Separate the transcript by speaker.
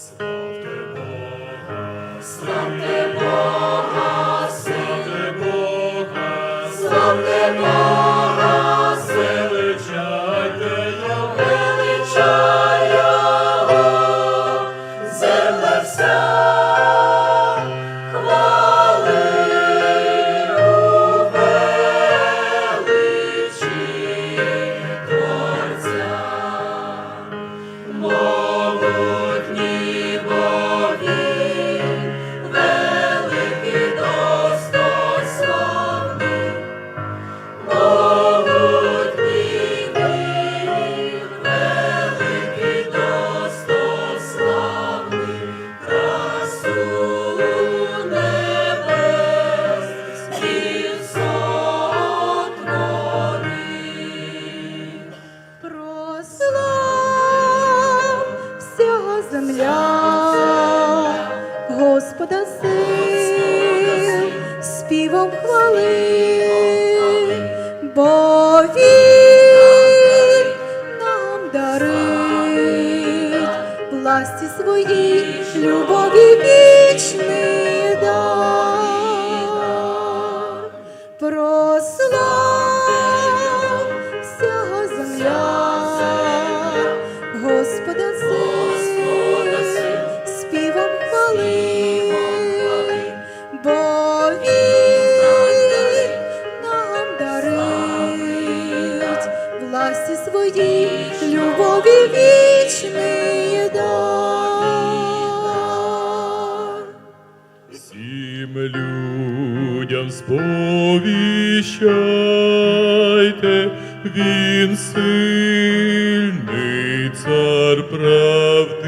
Speaker 1: Славте Бога,
Speaker 2: славте Бога.
Speaker 1: Земля,
Speaker 3: Господа сил, співом хвали, бо Він нам дарить власті свої, любові вічний дар. Прослав ласі своїй, любові вічний дар.
Speaker 2: Всім людям сповіщайте, він сильний цар правди.